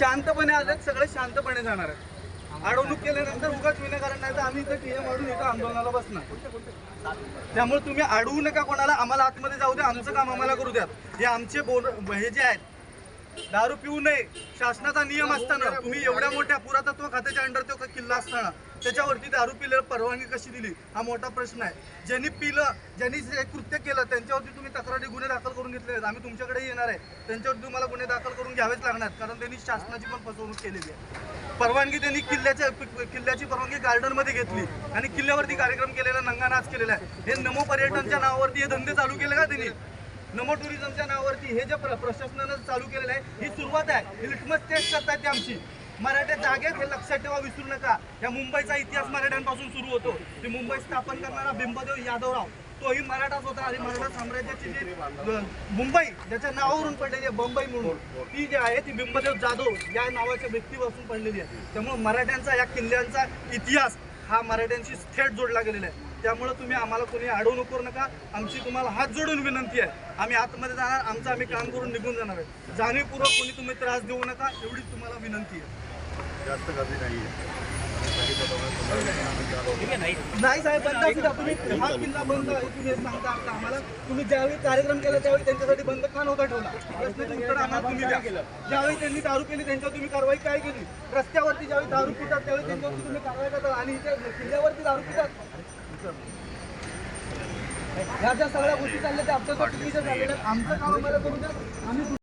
शांतपणे आलेत सगळे शांतपणे जाणार आहेत. अडवणूक केल्यानंतर उगाच विनाकारण नाही तर आम्ही इथं टीएम मारून इथं आंदोलनाला बसणार. त्यामुळे तुम्ही अडवू नका कोणाला आम्हाला आतमध्ये जाऊ द्या आमचं काम आम्हाला करू द्या. हे आमचे बोल हे जे आहेत दारू पिऊ नये. शासनाचा नियम असताना तुम्ही एवढ्या मोठ्या पुरातत्व खात्याच्या अंडर तो किल्ला असताना त्याच्यावरती दारू पिल्याला परवानगी कशी दिली? हा मोठा प्रश्न आहे. ज्यांनी पिलं ज्यांनी हे कृत्य केलं त्यांच्यावरती तुम्ही तक्रारी गुन्हे दाखल करून घेतले आहेत. आम्ही तुमच्याकडे येणार आहे. त्यांच्यावरती तुम्हाला गुन्हे दाखल करून घ्यावेच लागणार. कारण त्यांनी शासनाची पण फसवणूक केलेली आहे. परवानगी त्यांनी किल्ल्याच्या किल्ल्याची परवानगी गार्डनमध्ये घेतली. आणि किल्ल्यावरती कार्यक्रम केलेला नंगा नाच केलेला आहे. हे नमो पर्यटनच्या नावावरती हे धंदे चालू केले का त्यांनी? नमो टुरिझमच्या नावावरती हे जे प्रशासनानं चालू केलेलं आहे ही सुरुवात आहे. ही लिटमस टेस्ट करतायत ते आमची. मराठ्या जागेत हे लक्षात ठेवा विसरू नका. या मुंबईचा इतिहास मराठ्यांपासून सुरू होतो. ती मुंबई स्थापन करणारा बिंबदेव यादवराव तोही मराठाच होता आणि मराठा साम्राज्याची जी मुंबई ज्याच्या नावावरून पडलेली आहे बंबई म्हणून ती जी आहे ती बिंबदेव जाधव या नावाच्या व्यक्तीपासून पडलेली आहे. त्यामुळे मराठ्यांचा या किल्ल्यांचा इतिहास हा मराठ्यांशी थेट जोडला गेलेला आहे. त्यामुळे तुम्ही आम्हाला कोणी अडवणूक करू नका. आमची तुम्हाला हात जोडून विनंती आहे. आम्ही आतमध्ये जाणार आमचं आम्ही काम करून निघून जाणार आहे. जाणीवपूर्वक कोणी तुम्ही त्रास देऊ नका एवढीच तुम्हाला विनंती आहे. जास्त गर्दी नाहीये. नाही साहेब बंद तुम्ही हा किल्ला बंद तुम्ही सांगता आता आम्हाला. तुम्ही ज्यावेळी कार्यक्रम केला त्यावेळी त्यांच्यासाठी बंद का नव्हता ठेवला? प्रश्नाचं उत्तर आम्हाला तुम्ही द्या. ज्यावेळी त्यांनी दारू केली त्यांच्यावर तुम्ही कारवाई काय केली? रस्त्यावरती ज्यावेळी दारू पितात त्यावेळी त्यांच्यावरती तुम्ही कारवाई करता आणि इथे किल्ल्यावरती दारू पितात? ह्या ज्या सगळ्या गोष्टी चालल्या त्या आमच्या. आमचं काम आम्हाला करू द्या आम्ही